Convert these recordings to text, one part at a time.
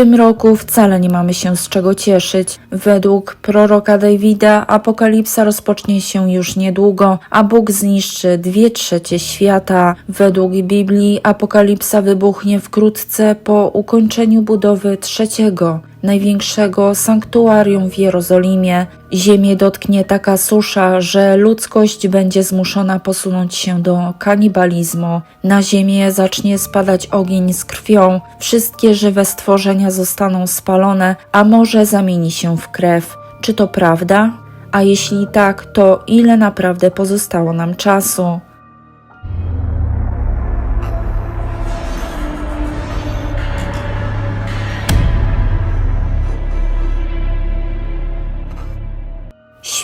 tym roku wcale nie mamy się z czego cieszyć. Według proroka Davida apokalipsa rozpocznie się już niedługo, a Bóg zniszczy dwie trzecie świata. Według Biblii apokalipsa wybuchnie wkrótce po ukończeniu budowy trzeciego, największego sanktuarium w Jerozolimie. Ziemię dotknie taka susza, że ludzkość będzie zmuszona posunąć się do kanibalizmu. Na ziemię zacznie spadać ogień z krwią, wszystkie żywe stworzenia zostaną spalone, a morze zamieni się w krew. Czy to prawda? A jeśli tak, to ile naprawdę pozostało nam czasu?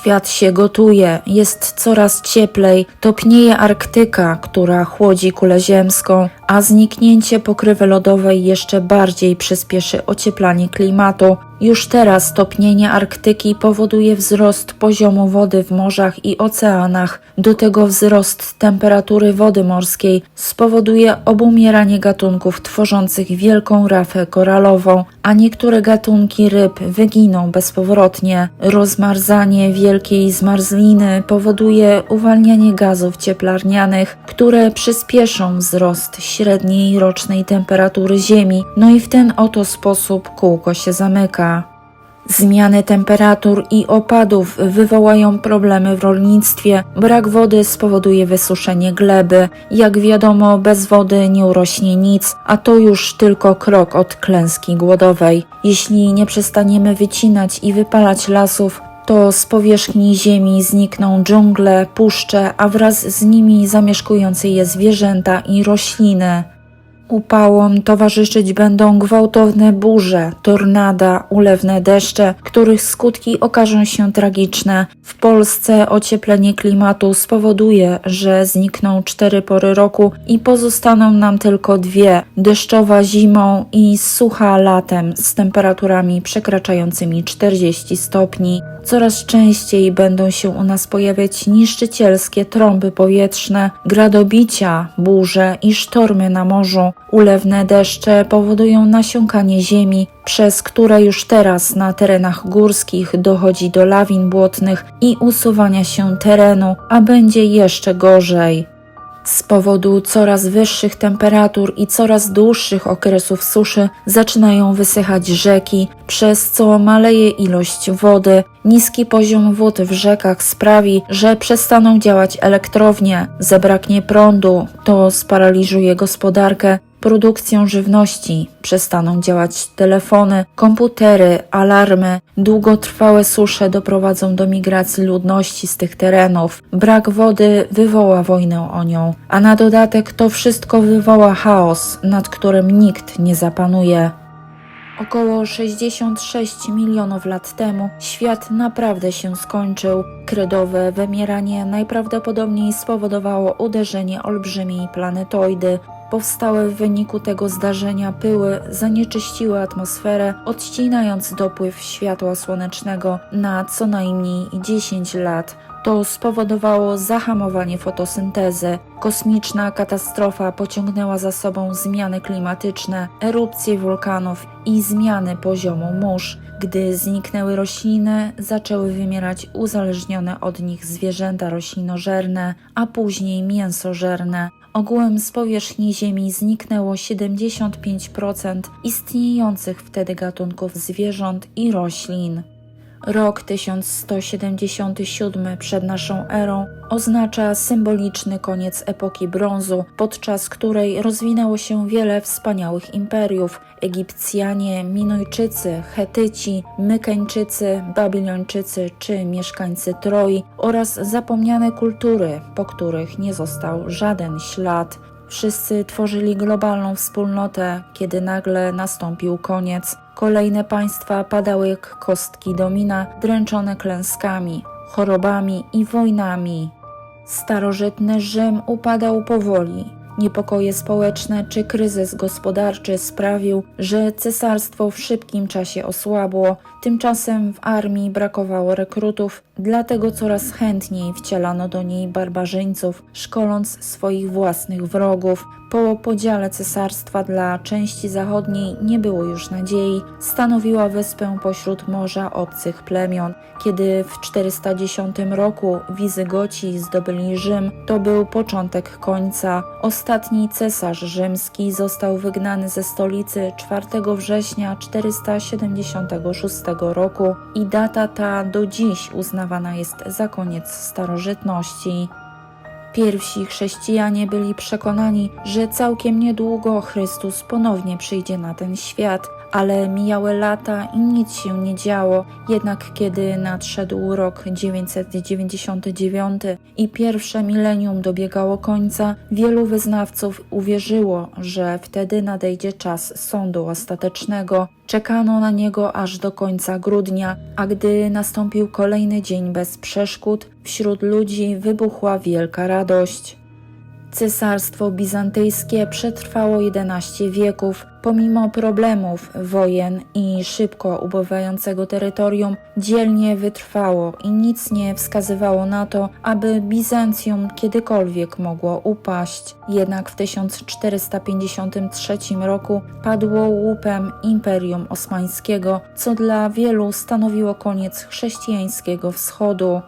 Świat się gotuje, jest coraz cieplej, topnieje Arktyka, która chłodzi kulę ziemską, a zniknięcie pokrywy lodowej jeszcze bardziej przyspieszy ocieplanie klimatu. Już teraz topnienie Arktyki powoduje wzrost poziomu wody w morzach i oceanach. Do tego wzrost temperatury wody morskiej spowoduje obumieranie gatunków tworzących wielką rafę koralową, a niektóre gatunki ryb wyginą bezpowrotnie. Rozmarzanie wielkiej zmarzliny powoduje uwalnianie gazów cieplarnianych, które przyspieszą wzrost średniej rocznej temperatury Ziemi, no i w ten oto sposób kółko się zamyka. Zmiany temperatur i opadów wywołają problemy w rolnictwie. Brak wody spowoduje wysuszenie gleby. Jak wiadomo, bez wody nie urośnie nic, a to już tylko krok od klęski głodowej. Jeśli nie przestaniemy wycinać i wypalać lasów, to z powierzchni ziemi znikną dżungle, puszcze, a wraz z nimi zamieszkujące je zwierzęta i rośliny. Upałom towarzyszyć będą gwałtowne burze, tornada, ulewne deszcze, których skutki okażą się tragiczne. W Polsce ocieplenie klimatu spowoduje, że znikną cztery pory roku i pozostaną nam tylko dwie: deszczowa zimą i sucha latem z temperaturami przekraczającymi 40 stopni. Coraz częściej będą się u nas pojawiać niszczycielskie trąby powietrzne, gradobicia, burze i sztormy na morzu. Ulewne deszcze powodują nasiąkanie ziemi, przez które już teraz na terenach górskich dochodzi do lawin błotnych i usuwania się terenu, a będzie jeszcze gorzej. Z powodu coraz wyższych temperatur i coraz dłuższych okresów suszy zaczynają wysychać rzeki, przez co maleje ilość wody. Niski poziom wód w rzekach sprawi, że przestaną działać elektrownie, zabraknie prądu, to sparaliżuje gospodarkę, produkcją żywności, przestaną działać telefony, komputery, alarmy. Długotrwałe susze doprowadzą do migracji ludności z tych terenów. Brak wody wywoła wojnę o nią, a na dodatek to wszystko wywoła chaos, nad którym nikt nie zapanuje. Około 66 milionów lat temu świat naprawdę się skończył. Kredowe wymieranie najprawdopodobniej spowodowało uderzenie olbrzymiej planetoidy. Powstałe w wyniku tego zdarzenia pyły zanieczyściły atmosferę, odcinając dopływ światła słonecznego na co najmniej 10 lat. To spowodowało zahamowanie fotosyntezy. Kosmiczna katastrofa pociągnęła za sobą zmiany klimatyczne, erupcje wulkanów i zmiany poziomu mórz. Gdy zniknęły rośliny, zaczęły wymierać uzależnione od nich zwierzęta roślinożerne, a później mięsożerne. Ogółem z powierzchni Ziemi zniknęło 75% istniejących wtedy gatunków zwierząt i roślin. Rok 1177 przed naszą erą oznacza symboliczny koniec epoki brązu, podczas której rozwinęło się wiele wspaniałych imperiów. Egipcjanie, Minojczycy, Chetyci, Mykeńczycy, Babilończycy czy mieszkańcy Troi oraz zapomniane kultury, po których nie został żaden ślad. Wszyscy tworzyli globalną wspólnotę, kiedy nagle nastąpił koniec. Kolejne państwa padały jak kostki domina, dręczone klęskami, chorobami i wojnami. Starożytny Rzym upadał powoli. Niepokoje społeczne czy kryzys gospodarczy sprawił, że cesarstwo w szybkim czasie osłabło. Tymczasem w armii brakowało rekrutów, dlatego coraz chętniej wcielano do niej barbarzyńców, szkoląc swoich własnych wrogów. Po podziale cesarstwa dla części zachodniej nie było już nadziei, stanowiła wyspę pośród morza obcych plemion. Kiedy w 410 roku Wizygoci zdobyli Rzym, to był początek końca. Ostatni cesarz rzymski został wygnany ze stolicy 4 września 476 roku i data ta do dziś uznawana jest za koniec starożytności. Pierwsi chrześcijanie byli przekonani, że całkiem niedługo Chrystus ponownie przyjdzie na ten świat, ale mijały lata i nic się nie działo. Jednak kiedy nadszedł rok 999 i pierwsze milenium dobiegało końca, wielu wyznawców uwierzyło, że wtedy nadejdzie czas sądu ostatecznego. Czekano na niego aż do końca grudnia, a gdy nastąpił kolejny dzień bez przeszkód, wśród ludzi wybuchła wielka radość. Cesarstwo bizantyjskie przetrwało 11 wieków. Pomimo problemów, wojen i szybko ubywającego terytorium, dzielnie wytrwało i nic nie wskazywało na to, aby Bizancjum kiedykolwiek mogło upaść. Jednak w 1453 roku padło łupem Imperium Osmańskiego, co dla wielu stanowiło koniec chrześcijańskiego wschodu.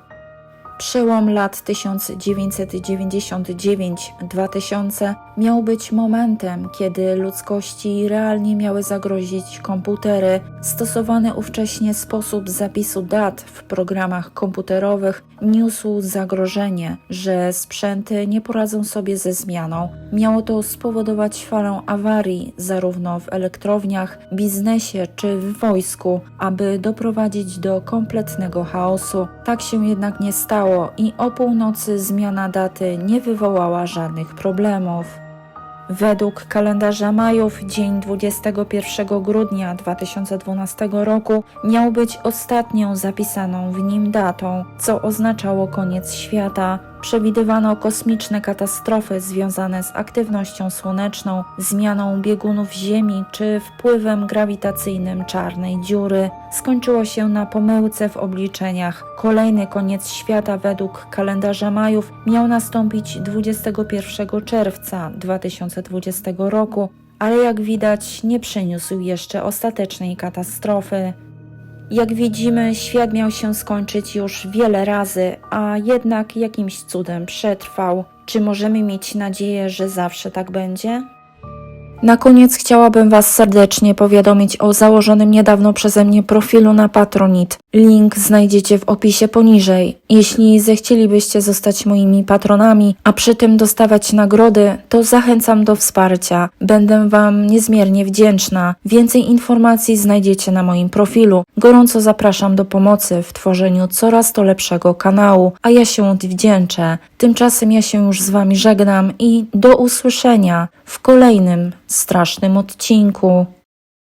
Przełom lat 1999-2000 miał być momentem, kiedy ludzkości realnie miały zagrozić komputery. Stosowany ówcześnie sposób zapisu dat w programach komputerowych niósł zagrożenie, że sprzęty nie poradzą sobie ze zmianą. Miało to spowodować falę awarii zarówno w elektrowniach, biznesie czy w wojsku, aby doprowadzić do kompletnego chaosu. Tak się jednak nie stało i o północy zmiana daty nie wywołała żadnych problemów. Według kalendarza Majów dzień 21 grudnia 2012 roku miał być ostatnią zapisaną w nim datą, co oznaczało koniec świata. Przewidywano kosmiczne katastrofy związane z aktywnością słoneczną, zmianą biegunów Ziemi czy wpływem grawitacyjnym czarnej dziury. Skończyło się na pomyłce w obliczeniach. Kolejny koniec świata według kalendarza Majów miał nastąpić 21 czerwca 2020 roku, ale jak widać nie przyniósł jeszcze ostatecznej katastrofy. Jak widzimy, świat miał się skończyć już wiele razy, a jednak jakimś cudem przetrwał. Czy możemy mieć nadzieję, że zawsze tak będzie? Na koniec chciałabym Was serdecznie powiadomić o założonym niedawno przeze mnie profilu na Patronit. Link znajdziecie w opisie poniżej. Jeśli zechcielibyście zostać moimi patronami, a przy tym dostawać nagrody, to zachęcam do wsparcia. Będę Wam niezmiernie wdzięczna. Więcej informacji znajdziecie na moim profilu. Gorąco zapraszam do pomocy w tworzeniu coraz to lepszego kanału, a ja się odwdzięczę. Tymczasem ja się już z Wami żegnam i do usłyszenia w kolejnym strasznym odcinku.